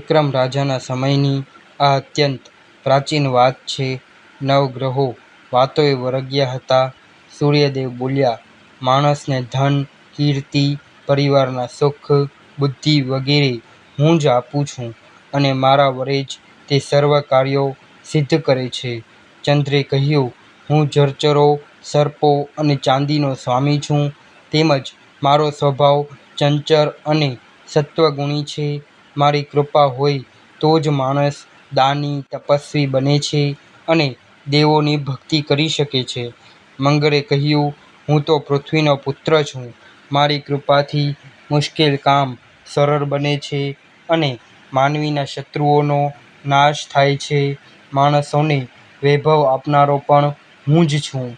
વિક્રમ રાજાના સમયની આ અત્યંત પ્રાચીન વાત છે. નવગ્રહો વાતોએ વરગ્યા હતા. સૂર્યદેવ બોલ્યા, માણસને ધન, કીર્તિ, પરિવારના સુખ, બુદ્ધિ વગેરે હું જ આપું છું અને મારા વડે જ તે સર્વ કાર્યો સિદ્ધ કરે છે. ચંદ્રે કહ્યું, હું જર્ચરો સર્પો અને ચાંદીનો સ્વામી છું. તેમજ મારો સ્વભાવ ચંચર અને સત્વગુણી છે. મારી કૃપા હોય તો જ માણસ દાની, તપસ્વી બને છે અને દેવોની ભક્તિ કરી શકે છે. મંગળે કહ્યું, હું તો પૃથ્વીનો પુત્ર છું. મારી કૃપાથી મુશ્કેલ કામ સરળ બને છે અને માનવીના શત્રુઓનો નાશ થાય છે. માણસોને વૈભવ આપનારો પણ હું જ છું.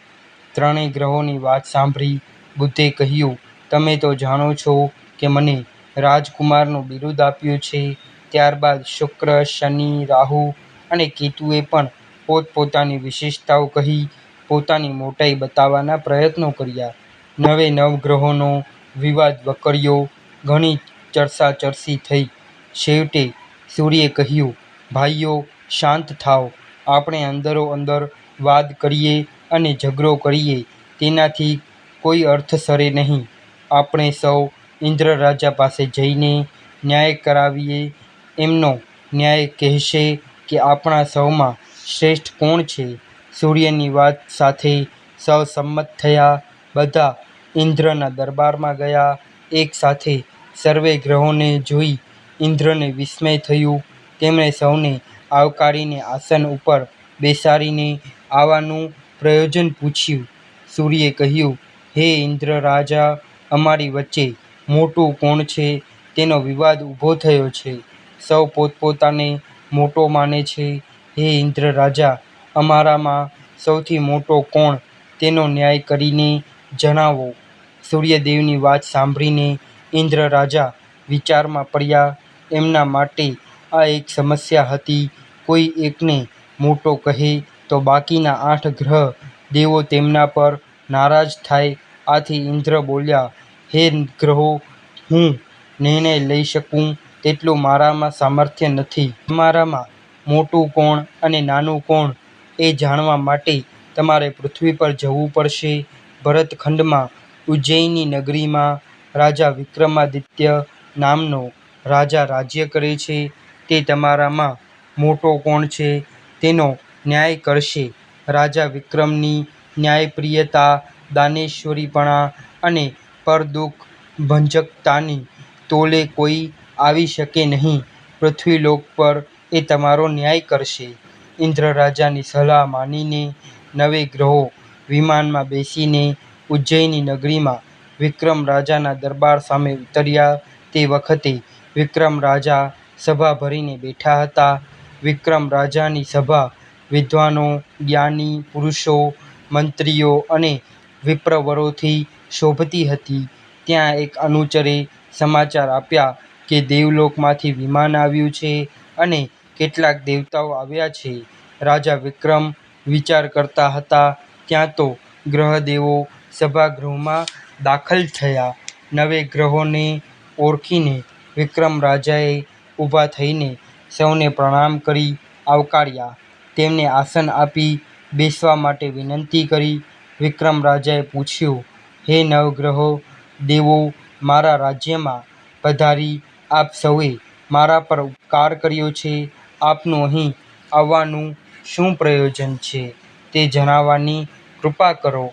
ત્રણેય ગ્રહોની વાત સાંભળી બુદ્ધે કહ્યું, તમે તો જાણો છો કે મને રાજકુમારનું બિરુદ આપ્યું છે. ત્યારબાદ શુક્ર, શનિ, રાહુ અને કેતુએ પણ પોતપોતાની વિશેષતાઓ કહી પોતાની મોટાઈ બતાવવાના પ્રયત્નો કર્યા. નવે નવ ગ્રહોનો વિવાદ વકર્યો. ઘણી ચર્ચાચર્ચી થઈ. છેવટે સૂર્યે કહ્યું, ભાઈઓ શાંત થાઓ. આપણે અંદરો-અંદર વાદ કરીએ અને ઝઘડો કરીએ તેનાથી કોઈ અર્થ સરે નહીં. આપણે સૌ ઇન્દ્ર રાજા પાસે જઈને ન્યાય કરાવીએ. એમનો ન્યાય કહેશે કે આપણા સૌમાં શ્રેષ્ઠ કોણ છે. સૂર્યની વાત સાથે સૌ સંમત થયા. બધા ઇન્દ્રના દરબારમાં ગયા. એક સાથે સર્વે ગ્રહોને જોઈ ઇન્દ્રને વિસ્મય થયું. તેમણે સૌને આવકારીને આસન ઉપર બેસાડીને આવવાનું પ્રયોજન પૂછ્યું. સૂર્યે કહ્યું, હે ઇન્દ્ર રાજા, અમારી વચ્ચે મોટું કોણ છે તેનો વિવાદ ઊભો થયો છે. સૌ પોતપોતાને મોટો માને છે. હે ઇન્દ્ર રાજા, અમારામાં સૌથી મોટો કોણ તેનો ન્યાય કરીને જણાવો. સૂર્યદેવની વાત સાંભળીને ઇન્દ્ર રાજા વિચારમાં પડ્યા. એમના માટે આ એક સમસ્યા હતી. કોઈ એકને મોટો કહે તો બાકીના આઠ ગ્રહ દેવો તેમના પર નારાજ થાય. આથી ઇન્દ્ર બોલ્યા, હે ગ્રહો, હું નિર્ણય લઈ શકું તેટલું મારામાં સામર્થ્ય નથી. તમારામાં મોટું કોણ અને નાનું કોણ એ જાણવા માટે તમારે પૃથ્વી પર જવું પડશે. ભરતખંડમાં ઉજ્જૈની નગરીમાં રાજા વિક્રમાદિત્ય નામનો રાજા રાજ્ય કરે છે. તે તમારામાં મોટો કોણ છે તેનો ન્યાય કરશે. રાજા વિક્રમની ન્યાયપ્રિયતા, દાનેશ્વરીપણા અને પરદુઃખ ભંજકતાની તોલે કોઈ આવી શકે નહીં. પૃથ્વીલોક પર એ તમારો ન્યાય કરશે. ઇન્દ્ર રાજાની સલાહ માનીને નવે ગ્રહો વિમાનમાં બેસીને ઉજ્જૈની નગરીમાં વિક્રમ રાજાના દરબાર સામે ઉતર્યા. તે વખતે વિક્રમ રાજા સભા ભરીને બેઠા હતા. વિક્રમ રાજાની સભા વિદ્વાનો, જ્ઞાની પુરુષો, મંત્રીઓ અને વિપ્રવરોથી શોભતી હતી. ત્યાં એક અનુચરે સમાચાર આપ્યા કે દેવલોકમાંથી વિમાન આવ્યું છે અને કેટલાક દેવતાઓ આવ્યા છે. રાજા વિક્રમ વિચાર કરતા હતા ત્યાં તો ગ્રહદેવો સભાગૃહમાં દાખલ થયા. નવે ગ્રહોને ઓળખીને વિક્રમ રાજાએ ઊભા થઈને સૌને પ્રણામ કરી આવકાર્યા. તેમને આસન આપી બેસવા માટે વિનંતી કરી. વિક્રમ રાજાએ પૂછ્યું, હે નવગ્રહ દેવો, મારા રાજ્યમાં પધારી આપ સૌએ મારા પર ઉપકાર કર્યો છે. આપનું અહીં આવવાનું શું પ્રયોજન છે તે જણાવવાની કૃપા કરો.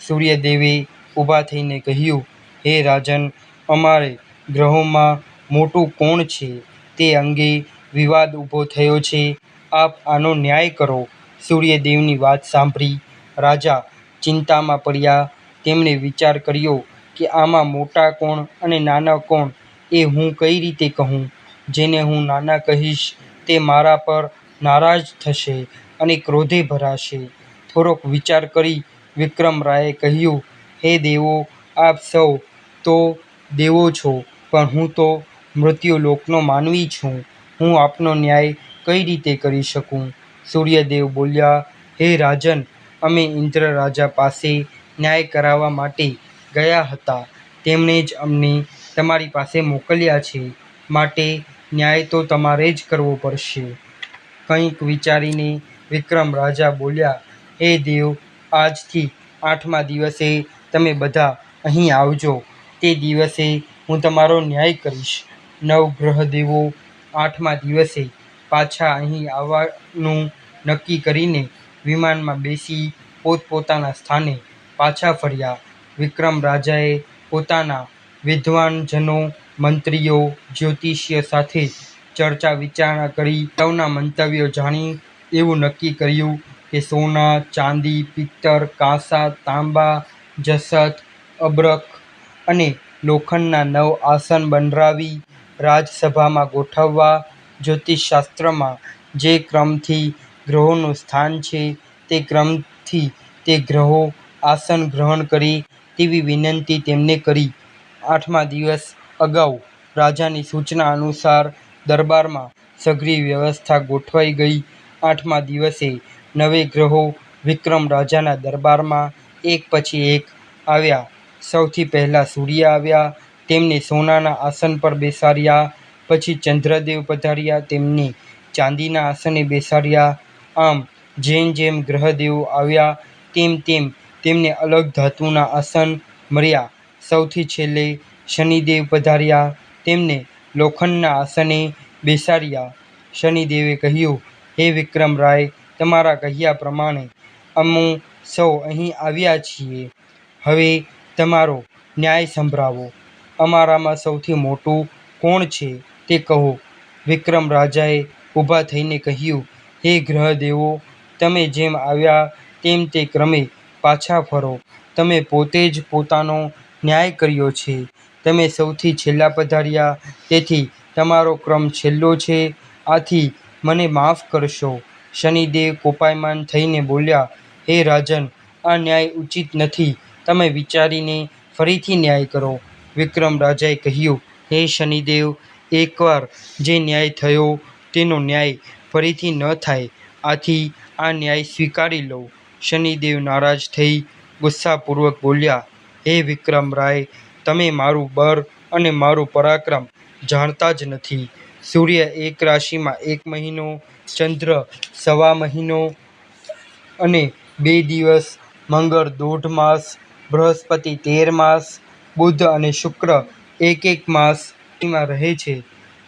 સૂર્યદેવે ઊભા થઈને કહ્યું, હે રાજન, અમારે ગ્રહોમાં મોટું કોણ છે તે અંગે વિવાદ ઊભો થયો છે. આપ આનો ન્યાય કરો. સૂર્યદેવની વાત સાંભળી રાજા ચિંતામાં પડ્યા. તેમણે વિચાર કર્યો કે આમાં મોટા કોણ અને નાના કોણ એ હું કઈ રીતે કહું. જેને હું નાના કહીશ તે મારા પર નારાજ થશે અને ક્રોધે ભરાશે. થોડોક વિચાર કરી વિક્રમ રાયે કહ્યું, હે દેવો, આપ સૌ તો દેવો છો પણ હું તો મૃત્યુલોકનો માનવી છું. હું આપનો ન્યાય કઈ રીતે કરી શકું. સૂર્યદેવ બોલ્યા, હે રાજન, અમે ઇન્દ્ર રાજા પાસે ન્યાય કરાવવા માટે ગયા હતા. તેમણે જ અમને તમારી પાસે મોકલ્યા છે. માટે ન્યાય તો તમારે જ કરવો પડશે. કંઈક વિચારીને વિક્રમ રાજા બોલ્યા, હે દેવ, આજથી આઠમા દિવસે તમે બધા અહીં આવજો. તે દિવસે હું તમારો ન્યાય કરીશ. નવ ગ્રહદેવો આઠમા દિવસે પાછા અહીં આવવાનું નક્કી કરીને વિમાનમાં બેસી પોતપોતાના સ્થાને પાછા ફર્યા. વિક્રમ રાજાએ પોતાના વિદ્વાનજનો, મંત્રીઓ, જ્યોતિષ્ય સાથે ચર્ચા વિચારણા કરી સૌના મંતવ્યો જાણી એવું નક્કી કર્યું કે સોના, ચાંદી, પિત્તળ, કાંસા, તાંબા, જસત, અબ્રક અને લોખંડના નવ આસન બનાવી રાજસભામાં ગોઠવવા. જ્યોતિષશાસ્ત્રમાં જે ક્રમથી ગ્રહોનું સ્થાન છે તે ક્રમથી તે ગ્રહો આસન ગ્રહણ કરે તેવી વિનંતી તેમને કરી. આઠમા દિવસ અગાઉ રાજાની સૂચના અનુસાર દરબારમાં સઘળી વ્યવસ્થા ગોઠવાઈ ગઈ. આઠમા દિવસે નવે ગ્રહો વિક્રમ રાજાના દરબારમાં એક પછી એક આવ્યા. સૌથી પહેલા સૂર્ય આવ્યા, તેમને સોનાના આસન પર બેસાડ્યા. પછી ચંદ્રદેવ પધાર્યા, તેમને ચાંદીના આસને બેસાડ્યા. આમ જેમ જેમ ગ્રહદેવો આવ્યા, તેમ તેમ તેમને અલગ ધાતુના આસન મળ્યા. સૌથી છેલ્લે શનિદેવ પધાર્યા તેમને લોખંડના આસને બેસાડ્યા. શનિદેવે કહ્યું, હે વિક્રમરાય તમારા કહ્યા પ્રમાણે અમે સૌ અહીં આવ્યા છીએ. હવે તમારો ન્યાય સંભળાવો. અમારામાં સૌથી મોટું કોણ છે તે કહો. વિક્રમ રાજાએ ઊભા થઈને કહ્યું, હે ગ્રહદેવો, તમે જેમ આવ્યા તેમ તે ક્રમે પાછા ફરો. તમે પોતે જ પોતાનો ન્યાય કર્યો છે. તમે સૌથી છેલ્લા પધાર્યા તેથી તમારો ક્રમ છેલ્લો છે. આથી મને માફ કરશો. શનિદેવ કોપાયમાન થઈને બોલ્યા, હે રાજન, આ ન્યાય ઉચિત નથી. તમે વિચારીને ફરીથી ન્યાય કરો. વિક્રમ રાજાએ કહ્યું, હે શનિદેવ, એકવાર જે ન્યાય થયો, તેનો ન્યાય ફરીથી ન થાય. આથી આ ન્યાય સ્વીકારી લો. શનિદેવ નારાજ થઈ ગુસ્સાપૂર્વક બોલ્યા હે વિક્રમ રાય તમે મારું બળ અને મારું પરાક્રમ જાણતા જ નથી. સૂર્ય એક રાશિમાં એક મહિનો, ચંદ્ર સવા મહિનો અને બે દિવસ, મંગળ દોઢ માસ, બૃહસ્પતિ તેર માસ, બુધ અને શુક્ર એક એક માસમાં રહે છે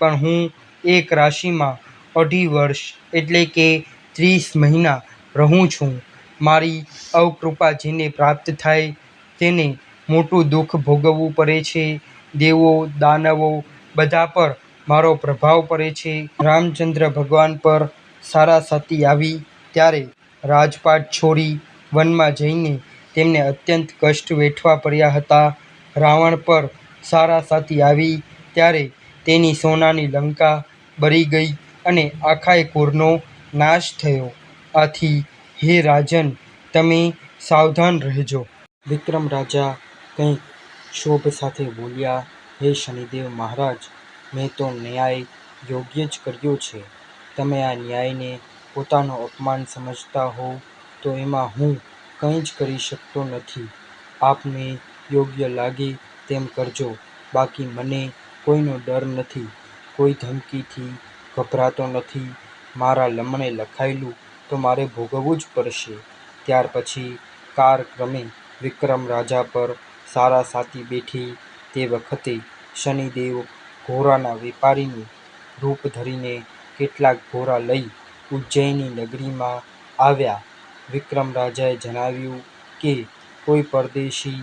પણ હું એક રાશિમાં અઢી વર્ષ એટલે કે ત્રીસ મહિના રહું છું. મારી અવકૃપા જેને પ્રાપ્ત થાય તેને મોટું દુઃખ ભોગવવું પડે છે. દેવો, દાનવો બધા પર મારો પ્રભાવ પડે છે. રામચંદ્ર ભગવાન પર સારા સતી આવી ત્યારે રાજપાટ છોડી વનમાં જઈને તેમને અત્યંત કષ્ટ વેઠવા પડ્યા હતા. રાવણ પર સારા સાથી આવી ત્યારે તેની સોનાની લંકા બળી ગઈ અને આખાય કુરનો નાશ થયો. આથી હે રાજન, તમે સાવધાન રહેજો. વિક્રમ રાજા કંઈક શોભ સાથે બોલ્યા, હે શનિદેવ મહારાજ, મેં તો ન્યાય યોગ્ય જ કર્યો છે. તમે આ ન્યાયને પોતાનું અપમાન સમજતા હોવ તો એમાં હું કંઈ જ કરી શકતો નથી. આપને યોગ્ય લાગે તેમ કરજો. બાકી મને કોઈનો ડર નથી. કોઈ ધમકીથી ગભરાતો નથી. મારા લમણે લખાયેલું તો મારે ભોગવવું જ પડશે. ત્યાર પછી કાળક્રમે વિક્રમ રાજા પર સારા સાથી બેઠી તે વખતે શનિદેવ ઘોડાના વેપારીનું રૂપ ધરીને કેટલાક ઘોડા લઈ ઉજ્જૈની નગરીમાં આવ્યા. વિક્રમ રાજાએ જણાવ્યું કે કોઈ પરદેશી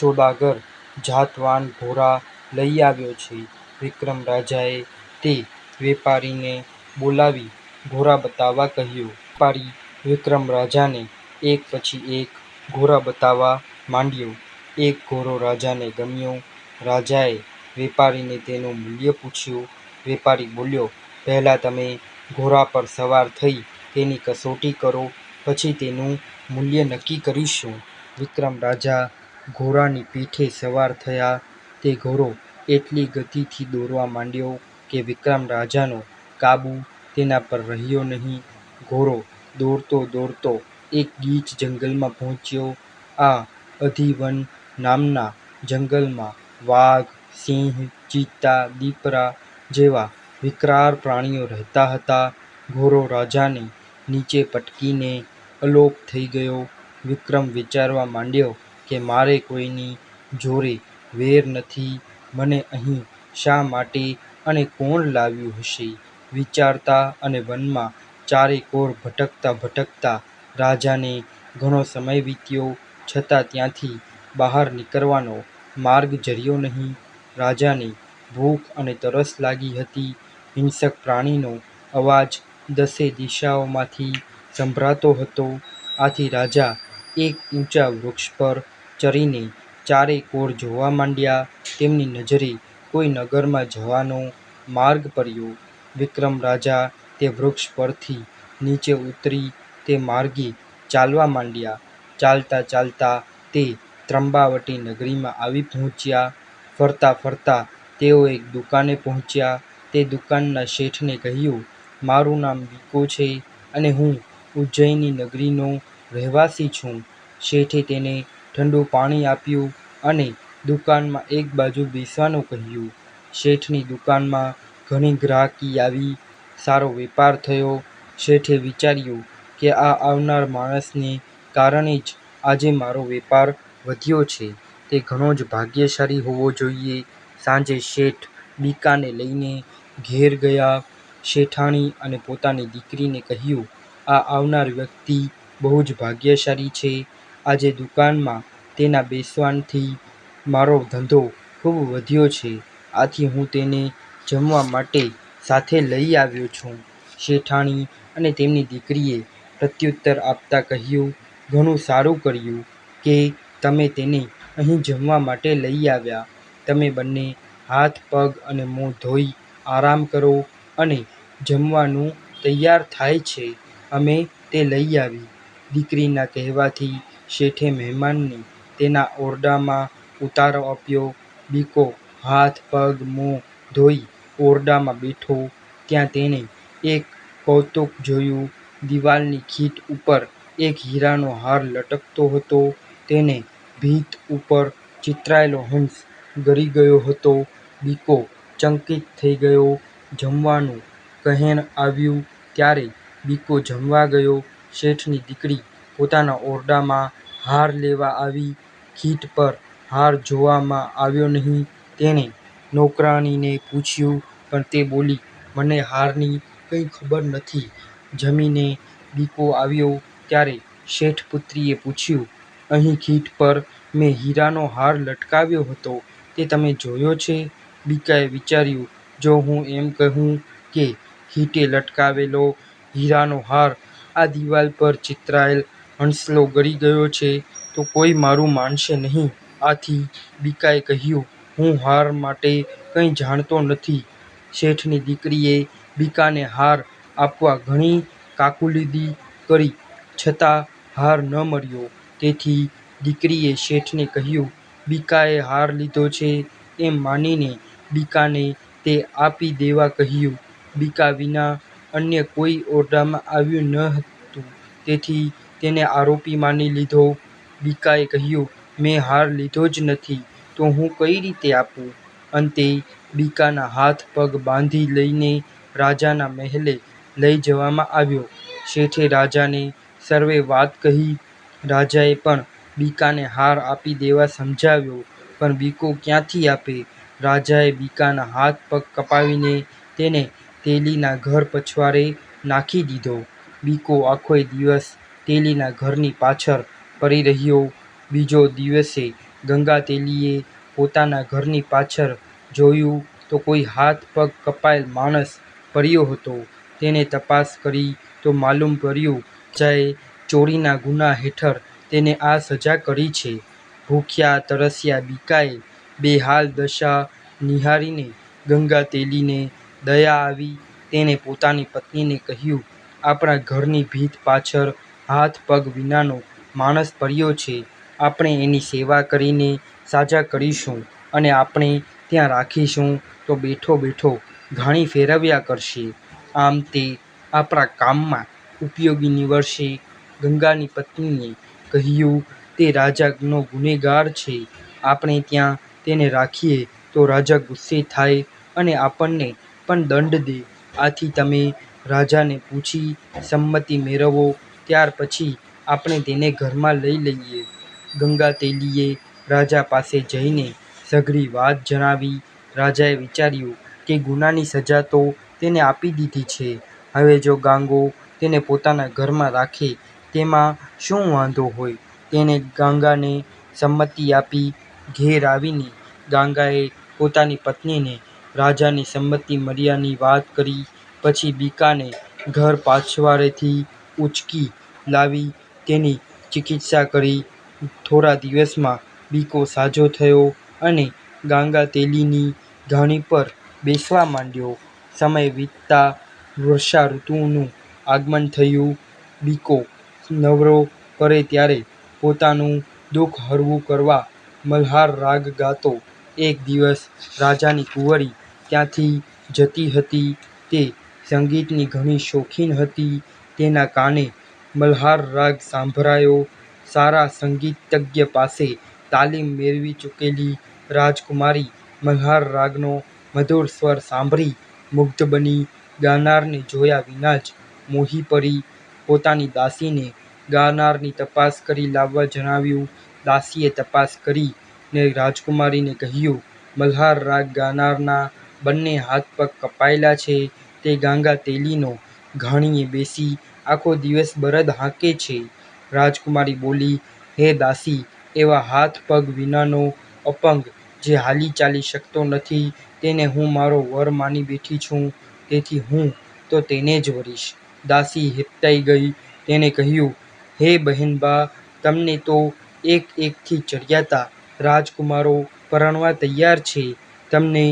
સોદાગર, જાતવાન ઘોડા લઈ આવ્યો છે. વિક્રમ રાજાએ તે વેપારીને બોલાવી ઘોડા બતાવવા કહ્યું. વેપારી વિક્રમ રાજાને એક પછી એક ઘોડા બતાવવા માંડ્યો. એક ઘોડો રાજાને ગમ્યો. રાજાએ વેપારીને તેનું મૂલ્ય પૂછ્યું. વેપારી બોલ્યો, પહેલા તમે ઘોડા પર સવાર થઈ તેની કસોટી કરો, પછી તેનું મૂલ્ય નક્કી કરીશું. વિક્રમ રાજા ઘોડાની પીઠે સવાર થયા. તે ઘોડો એટલી ગતિથી દોડવા માંડ્યો કે વિક્રમ રાજાનો કાબુ તેના પર રહ્યો નહીં. ઘોડો દોડતો દોડતો એક ગીચ જંગલમાં પહોંચ્યો. આ અધિવન નામના જંગલમાં વાઘ, સિંહ, ચિત્તા, દીપડા જેવા વિકરાળ પ્રાણીઓ રહેતા હતા. ઘોરો રાજાને નીચે પટકીને અલોપ થઈ ગયો. વિક્રમ વિચારવા માંડ્યો કે મારે કોઈની જોરે વેર નથી. મને અહીં શા માટે અને કોણ લાવ્યું હશે? વિચારતા અને વનમાં ચારે કોર ભટકતા ભટકતા રાજાને ઘણો સમય વીત્યો, છતાં ત્યાંથી બહાર નીકળવાનો માર્ગ જર્યો નહીં. રાજાને ભૂખ અને તરસ લાગી હતી. હિંસક પ્રાણીનો અવાજ દસે દિશાઓમાંથી સંભળાતો હતો. આથી રાજા એક ઊંચા વૃક્ષ પર ચરીને ચારે કોર જોવા માંડ્યા. તેમની નજરે કોઈ નગરમાં જવાનો માર્ગ પડ્યો. વિક્રમ રાજા તે વૃક્ષ પરથી નીચે ઉતરી તે માર્ગે ચાલવા માંડ્યા. ચાલતા ચાલતા તે ત્રંબાવટી નગરીમાં આવી પહોંચ્યા. ફરતા ફરતા તેઓ એક દુકાને પહોંચ્યા. તે દુકાનના શેઠને કહ્યું, મારું નામ વિકો છે અને હું ઉજ્જૈની નગરીનો રહેવાસી છું. શેઠે તેને ઠંડુ પાણી આપ્યું અને દુકાનમાં એક બાજુ બેસવાનું કહ્યું. શેઠની દુકાનમાં ઘણી ગ્રાહકી આવી. સારો વેપાર થયો. શેઠે વિચાર્યું કે આ આવનાર માણસને કારણે જ આજે મારો વેપાર વધ્યો છે. તે ઘણો જ ભાગ્યશાળી હોવો જોઈએ. સાંજે શેઠ બીકાને લઈને ઘેર ગયા. શેઠાણી અને પોતાની દીકરીને કહ્યું, આ આવનાર વ્યક્તિ બહુ જ ભાગ્યશાળી છે. આજે દુકાનમાં તેના બેસવાનથી મારો ધંધો ખૂબ વધ્યો છે. આથી હું તેને જમવા માટે સાથે લઈ આવ્યો છું. શેઠાણી અને તેમની દીકરીએ પ્રત્યુત્તર આપતા કહ્યું, ઘણું સારું કર્યું કે તમે તેને અહીં જમવા માટે લઈ આવ્યા. તમે બંને હાથ પગ અને મોં ધોઈ આરામ કરો અને જમવાનું તૈયાર થાય છે અમે તે લઈ આવી. દીકરીના કહેવાથી શેઠે મહેમાનને તેના ઓરડામાં ઉતારો આપ્યો. બીકો હાથ પગ મોં ધોઈ ઓરડામાં બેઠો ત્યાં તેણે એક કૌતુક જોયું. દિવાલની ખીટ ઉપર એક હીરાનો હાર લટકતો હતો. તેને ભીંત ઉપર ચિતરાયેલો હંસ ગળી ગયો હતો. બીકો ચંકિત થઈ ગયો. જમવાનું કહેણ આવ્યું ત્યારે બીકો જમવા ગયો. શેઠની દીકરી પોતાના ઓરડામાં હાર લેવા આવી. ખીટ પર હાર જોવામાં આવ્યો નહીં. તેણે નોકરાણીને પૂછ્યું પણ તે બોલી, મને હારની કંઈ ખબર નથી. જમીને બીકો આવ્યો ત્યારે શેઠપુત્રીએ પૂછ્યું, અહીં ખીણ પર મેં હીરાનો હાર લટકાવ્યો હતો તે તમે જોયો છે? બીકાએ વિચાર્યું, જો હું એમ કહું કે હીટે લટકાવેલો હીરાનો હાર આ દિવાલ પર ચિતરાયેલ હંસલો ગળી ગયો છે તો કોઈ મારું માનશે નહીં. આથી બીકાએ કહ્યું, હું હાર માટે કંઈ જાણતો નથી. શેઠની દીકરીએ બીકાને હાર આપવા ઘણી કાકુલી કરી છતાં હાર ન મળ્યો. તેથી દીકરીએ શેઠને કહ્યું, બીકાએ હાર લીધો છે એમ માનીને બીકાને તે આપી દેવા કહ્યું. બીકા વિના અન્ય કોઈ ઓરડામાં આવ્યું ન હતું તેથી તેને આરોપી માની લીધો. બીકાએ કહ્યું, મેં હાર લીધો જ નથી તો હું કઈ રીતે આપું? અંતે બીકાના હાથ, પગ બાંધી લઈને રાજાના મહેલે લઈ જવામાં આવ્યો. શેઠે રાજાને સર્વે વાત કહી. રાજાએ પણ બીકાને હાર આપી દેવા સમજાવ્યો, પણ બીકો ક્યાંથી આપે? રાજાએ બીકાના હાથ, પગ કપાવીને તેને તેલીના ઘર પછવાડે નાખી દીધો. બીકો આખોય દિવસ તેલીના ઘરની પાછળ પડી રહ્યો. બીજો દિવસે ગંગા તેલીએ પોતાના ઘરની પાછળ જોયું તો કોઈ હાથ પગ કપાયેલ માણસ પડ્યો હતો. તેને તપાસ કરી તો માલુમ પડ્યું જાએ ચોરીના ગુના હેઠળ તેને આ સજા કરી છે. ભૂખ્યા તરસ્યા બીકાએ બેહાલ દશા નિહાળીને ગંગાતેલીને દયા આવી. તેણે પોતાની પત્નીને કહ્યું, આપણા ઘરની ભીંત પાછળ હાથ પગ વિનાનો માણસ પડ્યો છે. આપણે એની સેવા કરીને સાજા કરીશું અને આપણે ત્યાં રાખીશું તો બેઠો બેઠો ઘાણી ફેરવ્યા કરશે. આમ તે આપણા કામમાં ઉપયોગી નીવડશે. ગંગાની પત્નીએ કહ્યું, તે રાજાનો ગુનેગાર છે. આપણે ત્યાં તેને રાખીએ તો રાજા ગુસ્સે થાય અને આપણને પણ દંડ દે. આથી તમે રાજાને પૂછી સંમતિ મેળવો ત્યાર પછી આપણે તેને ઘરમાં લઈ લઈએ. ગંગા તેલીએ રાજા પાસે જઈને સઘળી વાત જણાવી. રાજાએ વિચાર્યું કે ગુનાની સજા તો તેને આપી દીધી છે. હવે જો ગાંગો તેને પોતાના ઘરમાં રાખે, તેમાં શું વાંધો હોય? તેણે ગાંગાને સંમતિ આપી. ઘેર આવીને ગાંગાએ પોતાની પત્નીને રાજાની સંમતિ મળ્યાની વાત કરી. પછી બીકાને ઘર પાછવાડેથી ઉંચકી લાવી તેની ચિકિત્સા કરી. થોડા દિવસમાં બીકો સાજો થયો અને ગાંગા તેલીની ઘાણી પર બેસવા માંડ્યો. સમય વીતતા વર્ષાઋતુનું આગમન થયું. બીકો નવરો કરે ત્યારે પોતાનું દુઃખ હળવું કરવા મલ્હાર રાગ ગાતો. એક દિવસ રાજાની કુંવરી ત્યાંથી જતી હતી. તે સંગીતની ઘણી શોખીન હતી. તેના કાને મલ્હાર રાગ સંભળાયો. સારા સંગીતજ્ઞ પાસે તાલીમ મેળવી ચૂકેલી રાજકુમારી મલ્હાર રાગનો મધુર સ્વર સાંભળી મુગ્ધ બની ગાનારને જોયા વિના જ મોહી પડી. પોતાની દાસીને ગાનારની તપાસ કરી લાવવા જણાવ્યું. દાસીએ તપાસ કરી ને રાજકુમારીને કહ્યું, મલ્હાર રાગ ગાનારના બંને હાથ-પગ કપાયેલા છે. તે ગાંગા તેલીનો ઘાણીએ બેસી આખો દિવસ બરદ હાંકે છે. રાજકુમારી બોલી, હે દાસી! એવા હાથ-પગ વિનાનો અપંગ જે હાલી ચાલી શકતો નથી તેને હું મારો વર માની બેઠી છું. તેથી હું તો તેને જ વરીશ. દાસી હેપતાઈ ગઈ. તેણે કહ્યું, હે બહેનબા! તમને તો એક-એકથી ચડિયાતા રાજકુમારો પરણવા તૈયાર છે. તમને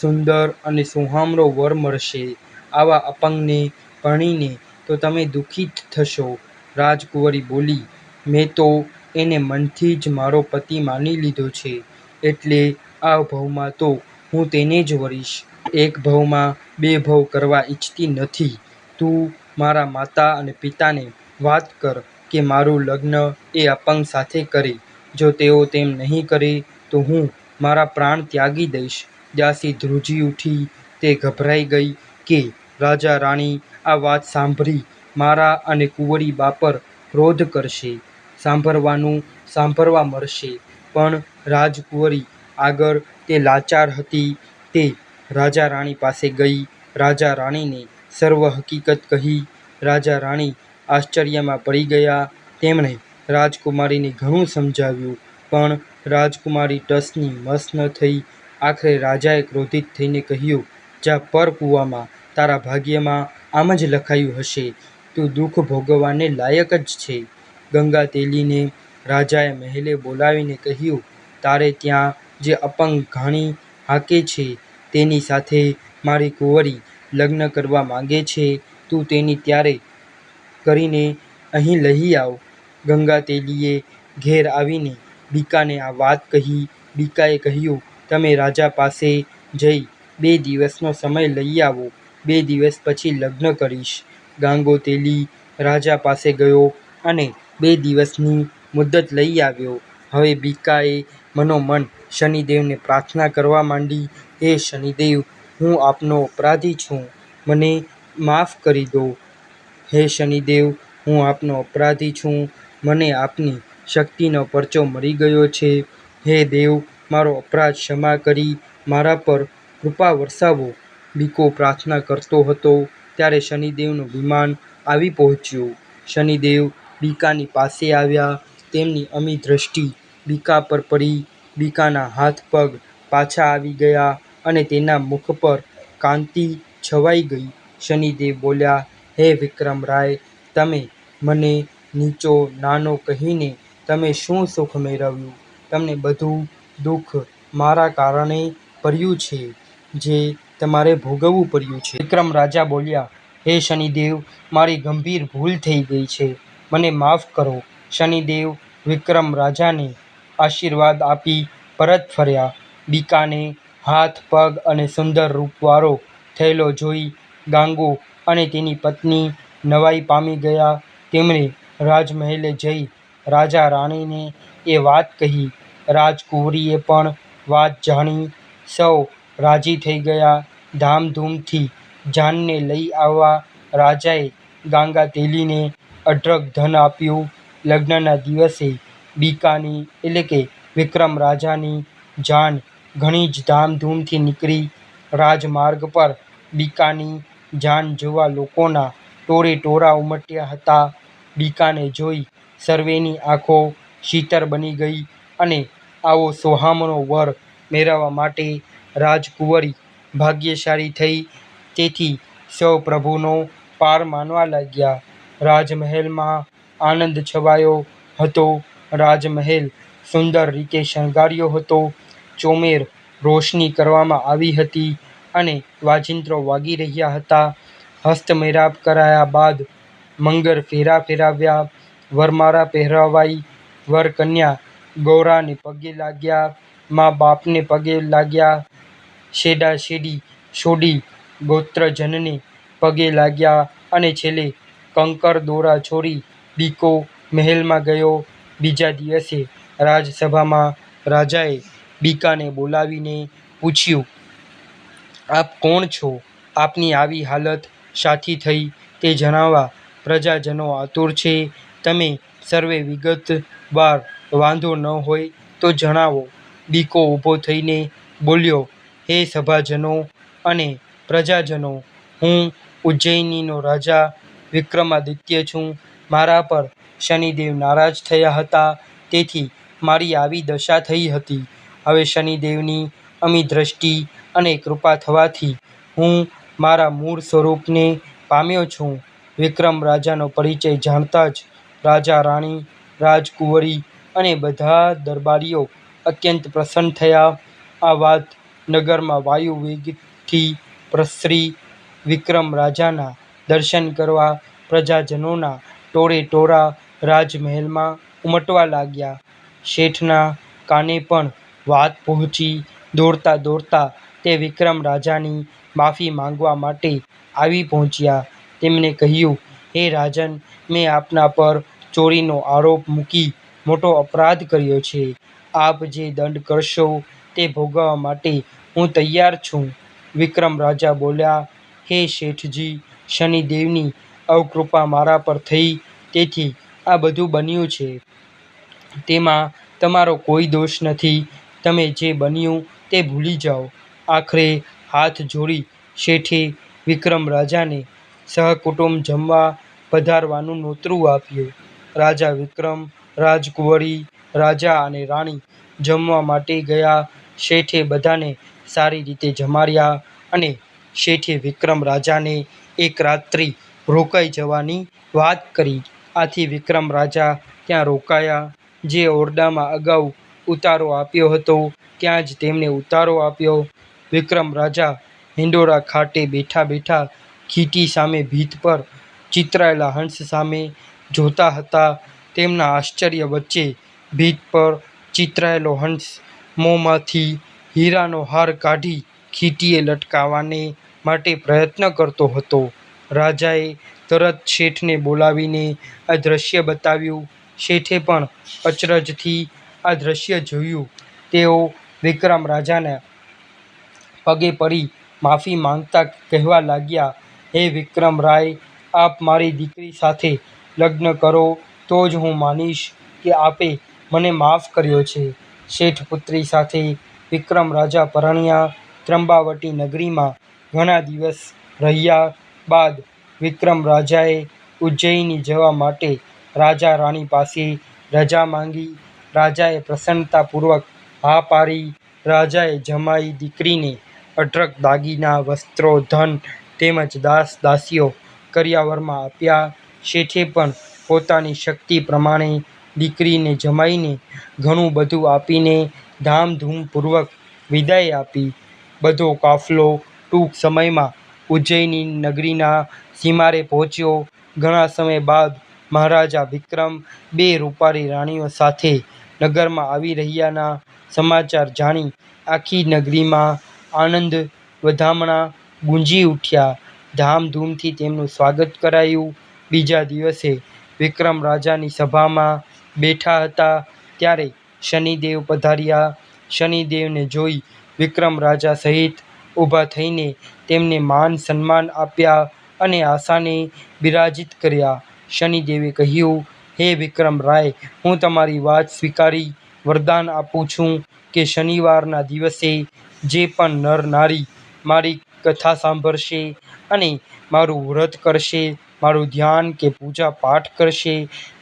સુંદર અને સુહામણો વર મળશે. આવા અપંગને પરણીને તો તમે દુઃખી જ થશો. રાજકુંવરી બોલી, મેં તો એને મનથી જ મારો પતિ માની લીધો છે. એટલે આ ભવમાં તો હું તેને જ વરીશ. એક ભવમાં બે ભવ કરવા ઈચ્છતી નથી. તું મારા માતા અને પિતાને વાત કર કે મારું લગ્ન એ અપંગ સાથે કરે. જો તેઓ તેમ નહીં કરે, તો હું મારા પ્રાણ ત્યાગી દઈશ. દાસી ધ્રુજી ઉઠી તે ગભરાઈ ગઈ કે રાજા-રાણી આ વાત સાંભળી મારા અને કુંવરી-બા પર ક્રોધ કરશે. સાંભળવાનું સાંભળવા મળશે. પણ રાજકુંવરી આગળ તે લાચાર હતી. તે રાજા-રાણી પાસે ગઈ. રાજા-રાણીને સર્વ હકીકત કહી. રાજા-રાણી આશ્ચર્યમાં પડી ગયા. તેમણે રાજકુમારીને ઘણું સમજાવ્યું પણ રાજકુમારી ટસની મસ ન થઈ. આખરે રાજાએ ક્રોધિત થઈને કહ્યું, જા પર કૂવામાં. તારા ભાગ્યમાં આમ જ લખાયું હશે. તું દુઃખ ભોગવવાને લાયક જ છે. ગંગાતેલીને રાજાએ મહેલે બોલાવીને કહ્યું, તારે ત્યાં જે અપંગ ઘાણી હાકે છે તેની સાથે મારી કુંવરી લગ્ન કરવા માંગે છે. તું તેની ત્યારે કરીને અહીં લઈ આવ. ગંગાતેલીએ ઘેર આવીને બીકાને આ વાત કહી. બીકાએ કહ્યું, તમે રાજા પાસે જઈ બે દિવસનો સમય લઈ આવો. બે દિવસ પછી લગ્ન કરીશ. ગાંગોતેલી રાજા પાસે ગયો અને બે દિવસની મુદ્દત લઈ આવ્યો. હવે બીકાએ મનોમન શનિદેવને પ્રાર્થના કરવા માંડી, હે શનિદેવ! હું આપનો અપરાધી છું. મને માફ કરી દો. હે શનિદેવ! હું આપનો અપરાધી છું. મને આપની શક્તિનો પરચો મળી ગયો છે. હે દેવ! મારો અપરાધ ક્ષમા કરી મારા પર કૃપા વરસાવો. બીકો પ્રાર્થના કરતો હતો ત્યારે શનિદેવનું વિમાન આવી પહોંચ્યું. શનિદેવ બીકાની પાસે આવ્યા. તેમની અમી દૃષ્ટિ બીકા પર પડી. બીકાના હાથ-પગ પાછા આવી ગયા અને તેના મુખ પર કાંતિ છવાઈ ગઈ. શનિદેવ બોલ્યા, હે વિક્રમરાય! તમે મને નીચો નાનો કહીને તમે શું સુખ મેળવ્યું? તમને બધું દુઃખ મારા કારણે પડ્યું છે જે તમારે ભોગવવું પડ્યું છે. વિક્રમ રાજા બોલ્યા, હે શનિદેવ! મારી ગંભીર ભૂલ થઈ ગઈ છે. મને માફ કરો. શનિદેવ વિક્રમ રાજાને આશીર્વાદ આપી પરત ફર્યા. બીકાને હાથ-પગ અને સુંદર રૂપવાળો થયેલો જોઈ ગાંગો અને તેની પત્ની નવાઈ પામી ગયા. તેમણે રાજમહેલે જઈ રાજા-રાણીને એ વાત કહી. રાજકુંવરીએ પણ વાત જાણી સૌ રાજી થઈ ગયા. ધામધૂમથી જાનને લઈ આવવા રાજાએ ગાંગા તેલીને અઢળક ધન આપ્યું. લગ્નના દિવસે બીકાની એટલે કે વિક્રમ રાજાની જાન ઘણી જ ધામધૂમથી નીકળી. રાજમાર્ગ પર બીકાની જાન જોવા લોકોના ટોળેટોળા ઉમટ્યા હતા. બીકાને જોઈ સર્વેની આંખો શીતળ બની ગઈ અને આવો સોહામણો વર મેળવવા માટે રાજકુંવરી ભાગ્યશાળી થઈ તેથી સૌ પ્રભુનો પાર માનવા લાગ્યા. રાજમહેલમાં આનંદ છવાયો હતો. રાજમહેલ સુંદર રીતે શણગાર્યો હતો. ચોમેર રોશની કરવામાં આવી હતી અને વાજિંત્રો વાગી રહ્યા હતા. હસ્તમેળાપ કરાયા બાદ મંગળ ફેરા ફેરાવ્યા વરમારા પહેરાવાઈ. વર-કન્યા ગૌરાને પગે લાગ્યા. મા-બાપને પગે લાગ્યા. શેડા શેડી છોડી ગોત્રજનને પગે લાગ્યા અને છેલ્લે કંકર દોરા છોડી બીકો મહેલમાં ગયો. બીજા દિવસે રાજસભામાં રાજાએ બીકાને બોલાવીને પૂછ્યું, આપ કોણ છો? આપની આવી હાલત શાથી થઈ તે જણાવવા પ્રજાજનો આતુર છે. તમે સર્વે વિગતવાર વાંધો ન હોય તો જણાવો. બીકો ઊભો થઈને બોલ્યો, હે સભાજનો અને પ્રજાજનો, હું ઉજ્જૈનીનો રાજા વિક્રમાદિત્ય છું. મારા પર શનિદેવ નારાજ થયા હતા તેથી મારી આવી દશા થઈ હતી. હવે શનિદેવની અમી દૃષ્ટિ અને કૃપા થવાથી હું મારા મૂળ સ્વરૂપને પામ્યો છું. વિક્રમ રાજાનો પરિચય જાણતા જ રાજા-રાણી, રાજકુંવરી અને બધા દરબારીઓ અત્યંત પ્રસન્ન થયા. આ વાત નગરમાં વાયુ વેગથી પ્રસરી. વિક્રમ રાજાના દર્શન કરવા પ્રજાજનોના ટોળેટોળા રાજમહેલમાં ઉમટવા લાગ્યા. શેઠના કાને પણ વાત પહોંચી. દોડતા દોડતા તે વિક્રમ રાજાની માફી માંગવા માટે આવી પહોંચ્યા. તેમણે કહ્યું, હે રાજન, મેં આપના પર ચોરીનો આરોપ મૂકી મોટો અપરાધ કર્યો છે. આપ જે દંડ કરશો તે ભોગવવા માટે હું તૈયાર છું. વિક્રમ રાજા બોલ્યા, હે શેઠજી, શનિદેવની અવકૃપા મારા પર થઈ તેથી આ બધું બન્યું છે. તેમાં તમારો કોઈ દોષ નથી. તમે જે બન્યું તે ભૂલી જાઓ. આખરે હાથ જોડી શેઠે વિક્રમ રાજાને સહકુટુંબ જમવા પધારવાનું નોતરું આપ્યું. રાજા વિક્રમ, રાજકુંવરી, રાજા અને રાણી જમવા માટે ગયા. શેઠે બધાને સારી રીતે જમાડ્યા અને શેઠે વિક્રમ રાજાને એક રાત્રિ રોકાઈ જવાની વાત કરી. આથી વિક્રમ રાજા ત્યાં રોકાયા. જે ઓરડામાં અગાઉ ઉતારો આપ્યો હતો, ત્યાં જ તેમણે ઉતારો આપ્યો. વિક્રમ રાજા હિંડોળા ખાટે બેઠા બેઠા ખીટી સામે ભીત પર ચિતરાયેલા હંસ સામે જોતા હતા. તેમના આશ્ચર્ય વચ્ચે ભીત પર ચિતરાયેલો હંસ મોંમાંથી હીરાનો હાર કાઢી ખીટીએ લટકાવવાને માટે પ્રયત્ન કરતો હતો. રાજાએ તરત શેઠને બોલાવીને આ દૃશ્ય બતાવ્યું. શેઠે પણ અચરજથી આ દૃશ્ય જોયું. તેઓ વિક્રમ રાજાને પગે પડી માફી માંગતા કહેવા લાગ્યા, હે વિક્રમ રાય, આપ મારી દીકરી સાથે લગ્ન કરો તો જ હું માનીશ કે આપે મને માફ કર્યો છે. શેઠ પુત્રી સાથે વિક્રમ રાજા પરણ્યા. ત્રંબાવટી નગરીમાં ઘણા દિવસ રહ્યા બાદ વિક્રમ રાજાએ ઉજ્જૈની જવા માટે રાજા-રાણી પાસે રજા માંગી. રાજાએ પ્રસન્નતાપૂર્વક હા પાડી. રાજાએ જમાઈ દીકરીને અઢળક દાગીના, વસ્ત્રો, ધન તેમજ દાસ-દાસીઓ કરિયાવરમાં આપ્યા. શેઠે પણ પોતાની શક્તિ પ્રમાણે દીકરીને જમાઈને ઘણું બધું આપીને ધામધૂમપૂર્વક વિદાય આપી. બધો કાફલો ટૂંક સમયમાં ઉજ્જૈન નગરીના સીમાડે પહોંચ્યો. ઘણા સમય બાદ મહારાજા વિક્રમ બે રૂપાળી રાણીઓ સાથે નગરમાં આવી રહ્યાના સમાચાર જાણી આખી નગરીમાં આનંદ-વધામણા ગુંજી ઉઠ્યા. ધામધૂમથી તેમનું સ્વાગત કરાયું. બીજા દિવસે વિક્રમ રાજાની સભામાં બેઠા હતા ત્યારે શનિદેવ પધાર્યા. શનિદેવને જોઈ વિક્રમ રાજા સહિત ઊભા થઈને તેમને માન સન્માન આપ્યા અને આશાને બિરાજિત કર્યા. શનિદેવે કહ્યું, હે વિક્રમ રાય, હું તમારી વાત સ્વીકારી વરદાન આપું છું કે શનિવારના દિવસે જે પણ નર નારી મારી કથા સાંભળશે અને મારું વ્રત કરશે, મારું ધ્યાન કે પૂજા પાઠ કરશે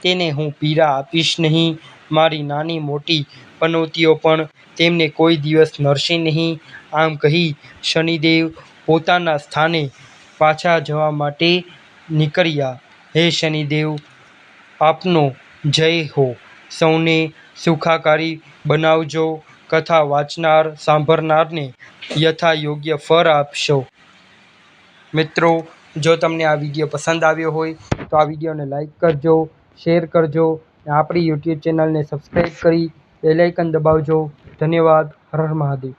તેને હું પીડા આપીશ નહીં. મારી નાની મોટી પનોતીઓ પણ તેમને કોઈ દિવસ નડશે નહીં. આમ કહી શનિદેવ પોતાના સ્થાને પાછા જવા માટે નીકળ્યા. હે શનિદેવ આપનો જય હો. સૌને સુખાકારી બનાવજો. કથા વાંચનાર સાંભળનારને યથા યોગ્ય ફળ આપશો. મિત્રો જો તમને આ વીડિયો પસંદ આવ્યો હોય તો આ વિડીયોને લાઈક કરજો, શેર કરજો આપણી યુટ્યુબ ચેનલને સબસ્ક્રાઈબ કરી બેલાઇકન દબાવજો. ધન્યવાદ. હર હર મહાદેવ.